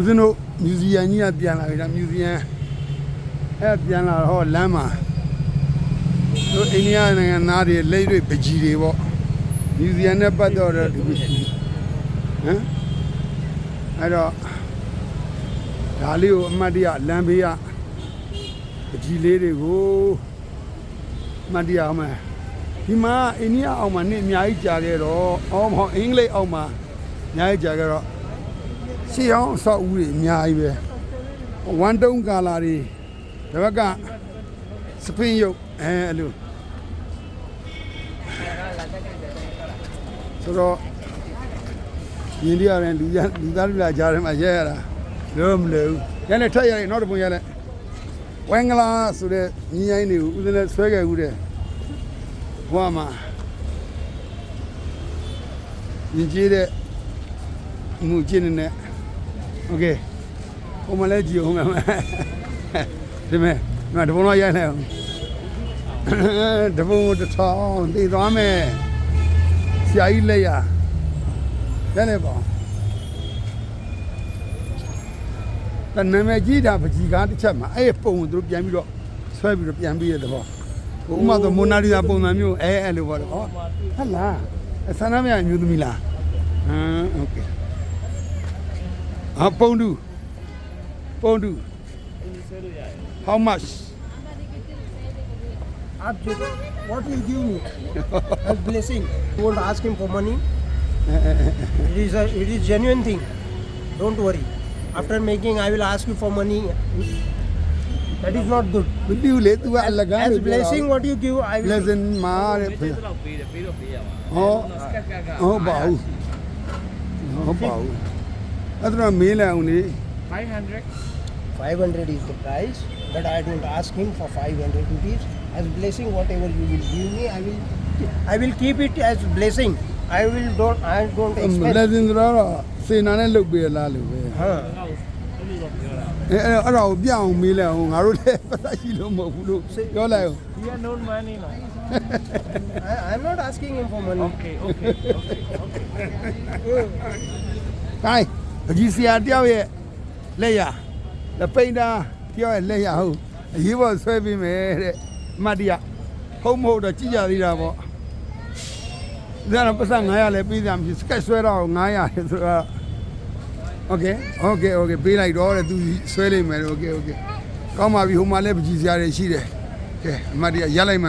ဦးဇင်းတို့မြူဇီယံကြီးကပြန်လာပြီလားမြူဇီယံအဲ့ပြန်လာတော့လမ်းမှာတို့အိန္ဒိယနိုင်ငံသားတွေလက်တွေပကြီးတွေပေါ့မြူဇီယံနဲ့ပတ်တော့တော့ဒီပကြီးဟမ်အဲ့တော့ဒါလေးကိုအမှတ်တရလမ်းဘေးကပကြီးလေးတွေကိုအမှတ်တရအောင်မယ်ဒီမှာအိန္ဒိယအောင်မှာနှစ်အများကြီးကြာခဲ့တော့အော်မဟုတ်အင်္ဂလိပ်အောင်မှာအများကြီးကြာခဲ့တော့ ရှေးအောင်အဆောက်အဦတွေအများကြီးပဲဝမ်တုံးကာလာတွေဒီဘက်ကစပင်းရုပ်အဲအဲ့လိုဆိုတော့ယင်းဒီရတဲ့လူရလူသားလူလာကြားထဲမှာရဲရတာလို့မလို့ရနဲ့ထက်ရရင်နောက်တစ်ပုံရနဲ့ဝမ်ဂလာဆိုတဲ့ညီញိုင်းတွေကိုဦးဇင်းနဲ့ဆွဲခဲ့ဦးတယ်ဘွားမှာယဉ်ကျေးတဲ့မှုကျင့်နေတဲ့ โอเคဟိုမလဲကြည့်အောင်မယ်ဒီမဲ့ငါတပုံတော့ရိုက်လိုက်အောင်တပုံတစ်ထောင်သိသွားမယ်ဆရာကြီးလက်ရရဲနေပါတနမကြီးတာပကြီးကားတစ်ချက်မှာအဲ့ပုံကိုသူတို့ပြန်ပြီးတော့ဆွဲပြီးတော့ပြန်ပြီးရတဲ့ဘောဟိုဥမာဆိုမိုနာလီဇာပုံစံမျိုးအဲအဲ့လိုပေါ့လေဟောဟတ်လားအဆန္ဒမရအမျိုးသမီးလားဟမ်โอเค Ah, pondu. Pondu. How much? आप जो what will give me as blessing you won't ask him for money it is a it is genuine thing don't worry after making i will ask you for money that is not good မတူလေ तू ကအလကား as လို့ပြောတာ blessing what you give i will blessing မှာတဲ့ဖေ တော့ပေးတယ် ပေးတော့ပေးရပါ ဟော ကက်ကက်က ဟုတ်ပါဘူးဟုတ်ပါဘူးအဲ့ဒါမင်းလည်းအောင်လေ 500 500 is the price but i don't ask him for 500 rupees as blessing whatever you will give me i will i will keep it as blessing i will don't i don't expect blessing ဆိုတော့စေနာနဲ့လုတ်ပေးရလားလို့ပဲ huh. အဲ့အဲ့အဲ့ဒါကိုပြအောင်မေးလိုက်အောင်ငါတို့လည်းပတ်သက်ရှိလို့မဟုတ်ဘူးလို့ပြောလိုက်အောင် we are known money no I, i'm not asking him for money okay okay okay okay ကိုင်း ပကြီးဆရာတယောက်ရဲ့လက်ရပိန်တာတယောက်ရဲ့လက်ရဟုတ်အရေးပေါ်ဆွဲပေးမယ်တဲ့အမတ်တရဟုတ်မဟုတ်တော့ကြည့်ကြသေးတာပေါ့ဒါတော့ပတ်စံ900လဲပေးစရာမရှိစကက်ဆွဲတော့900လဲဆိုတော့ Okay okay okay ပေးလိုက်တော့တဲ့သူဆွဲလိုက်မယ် Okay okay ကောင်းပါပြီဟိုမှာလဲပကြီးဆရာတွေရှိတယ်ကဲအမတ်တရရလိုက်မယ်နော်